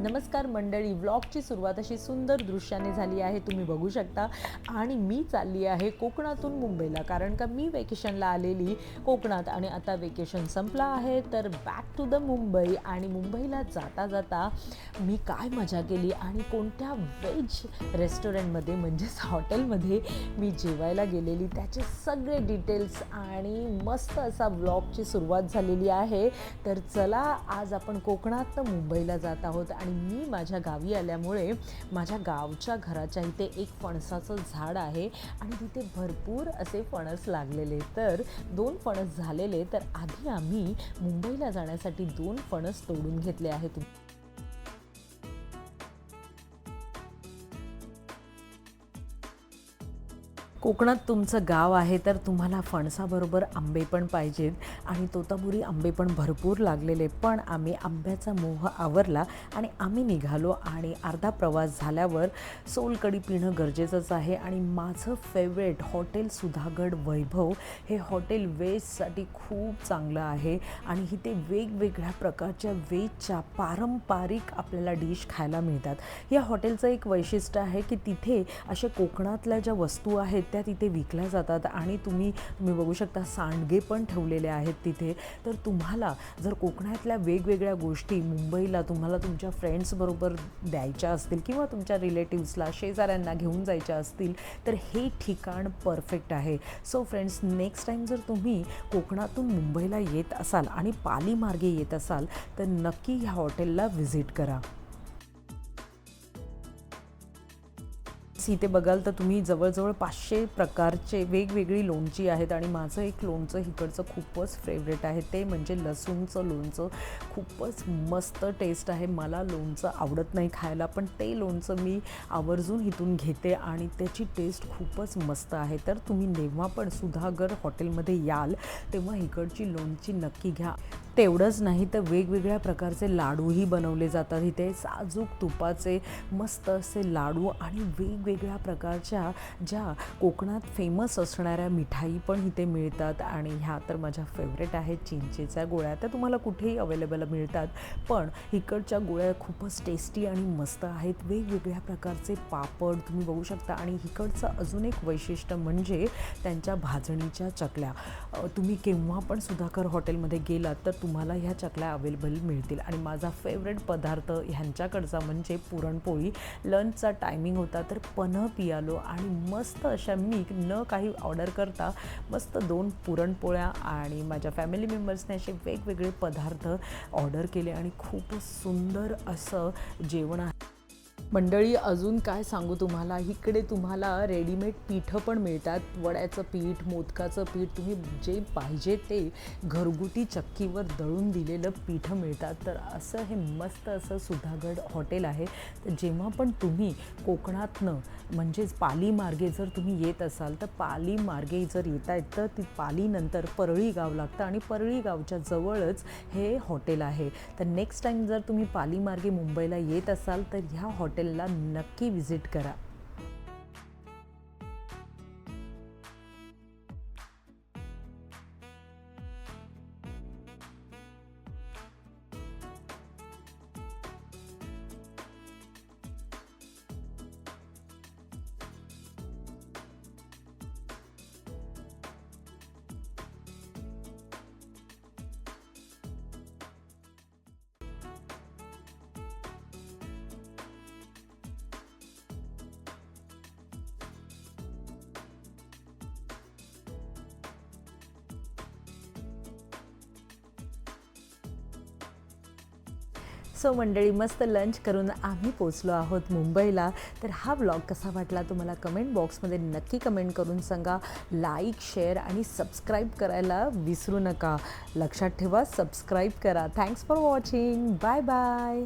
नमस्कार मंडळी व्लॉगची सुरुवात अशी सुंदर दृश्याने झाली आहे. तुम्ही बघू शकता. आणि मी चालली आहे कोकणातून मुंबईला. कारण का मी वेकेशनला आलेली कोकणात आणि आता वेकेशन संपला आहे. तर बॅक टू द मुंबई आणि मुंबईला जाता जाता मी काय मजा केली आणि कोणत्या व्हेज रेस्टॉरंटमध्ये म्हणजेच हॉटेलमध्ये मी जेवायला गेलेली. त्याचे सगळे डिटेल्स आणि मस्त असा व्लॉगची सुरुवात झालेली आहे. तर चला आज आपण कोकणात मुंबईला जात आहोत आणि मी माझ्या गावी आल्यामुळे माझ्या गावच्या घराच्या इथे एक फणसाचं झाड आहे आणि तिथे भरपूर असे फणस लागलेले. तर दोन फणस झालेले तर आधी आम्ही मुंबईला जाण्यासाठी दोन फणस तोडून घेतले आहेत. कोकणात तुमचं गाव आहे तर तुम्हाला फणसाबरोबर आंबे पण पाहिजेत. आणि तोतापुरी आंबे पण भरपूर लागलेले पण आम्ही आंब्याचा मोह आवरला आणि आम्ही निघालो आणि अर्धा प्रवास झाल्यावर सोलकडी पिणं गरजेचंच आहे. आणि माझं फेवरेट हॉटेल सुधागड वैभव हे हॉटेल वेजसाठी खूप चांगलं आहे. आणि इथे वेगवेगळ्या प्रकारच्या वेजच्या पारंपरिक आपल्याला डिश खायला मिळतात. या हॉटेलचं एक वैशिष्ट्य आहे की तिथे अशा कोकणातल्या ज्या वस्तू आहेत त्या तिथे विकल्या जातात आणि तुम्ही तुम्ही बघू शकता सांडगे पण ठेवलेले आहेत तिथे. तर तुम्हाला जर कोकणातल्या वेगवेगळ्या गोष्टी मुंबईला तुम्हाला तुमच्या फ्रेंड्सबरोबर द्यायच्या असतील किंवा तुमच्या रिलेटिव्सला शेजाऱ्यांना घेऊन जायच्या असतील तर हे ठिकाण परफेक्ट आहे. सो फ्रेंड्स नेक्स्ट टाईम जर तुम्ही कोकणातून मुंबईला येत असाल आणि पाली मार्गे येत असाल तर नक्की ह्या हॉटेलला व्हिजिट करा. इथे बघाल तर तुम्ही जवळजवळ पाचशे प्रकारचे वेगवेगळी लोणची आहेत आणि माझं एक लोणचं इकडचं खूपच फेवरेट आहे. ते म्हणजे लसूणचं लोणचं खूपच मस्त टेस्ट आहे. मला लोणचं आवडत नाही खायला पण ते लोणचं मी आवर्जून इथून घेते आणि त्याची टेस्ट खूपच मस्त आहे. तर तुम्ही जेव्हा पण सुधागर हॉटेलमध्ये याल तेव्हा इकडची लोणची नक्की घ्या. तेवढंच नाही तर वेगवेगळ्या प्रकारचे लाडूही बनवले जातात. इथे साजूक तुपाचे मस्त असे लाडू आणि वेगवेगळ्या प्रकारच्या ज्या कोकणात फेमस असणाऱ्या मिठाई पण इथे मिळतात. आणि ह्या तर माझ्या फेवरेट आहेत. चिंचेच्या गोळ्या त्या तुम्हाला कुठेही अवेलेबल मिळतात. पण इकडच्या गोळ्या खूपच टेस्टी आणि मस्त आहेत. वेगवेगळ्या प्रकारचे पापड तुम्ही बघू शकता. आणि इकडचं अजून एक वैशिष्ट्य म्हणजे त्यांच्या भाजणीच्या चकल्या. तुम्ही केव्हा पण सुधाकर हॉटेलमध्ये गेलात तर तुम्हाला ह्या चकल्या अवेलेबल मिळतील. आणि माझा फेवरेट पदार्थ ह्यांच्याकडचा म्हणजे पुरणपोळी. लंचचा टायमिंग होता तर पन्ह पियालो आणि मस्त अशा मी न काही ऑर्डर करता मस्त दोन पुरणपोळ्या आणि माझ्या फॅमिली मेंबर्सने असे वेगवेगळे पदार्थ ऑर्डर केले आणि खूपच सुंदर असं जेवण आहे. मंडळी अजून काय सांगू तुम्हाला? इकडे तुम्हाला रेडीमेड पीठं पण मिळतात. वड्याचं पीठ मोदकाचं पीठ तुम्ही जे पाहिजे ते घरगुती चक्कीवर दळून दिलेलं पीठं मिळतात. तर असं हे मस्त असं सुधागड हॉटेल आहे. तर जेव्हा पण तुम्ही कोकणातनं म्हणजेच पाली मार्गे जर तुम्ही येत असाल तर पाली मार्गे जर येत आहेत तर ती पालीनंतर परळी गाव लागतं आणि परळी गावच्या जवळच हे हॉटेल आहे. तर नेक्स्ट टाईम जर तुम्ही पाली मार्गे मुंबईला येत असाल तर ह्या हॉटेल हॉटेलला नक्की व्हिजिट करा. सो मंडळी मस्त लंच करून आम्ही पोचलो आहोत मुंबईला. तर हा व्लॉग कसा वाटला तुम्हाला कमेंट बॉक्समध्ये नक्की कमेंट करून सांगा. लाईक शेअर आणि सबस्क्राईब करायला विसरू नका. लक्षात ठेवा सबस्क्राईब करा. Thanks for watching bye bye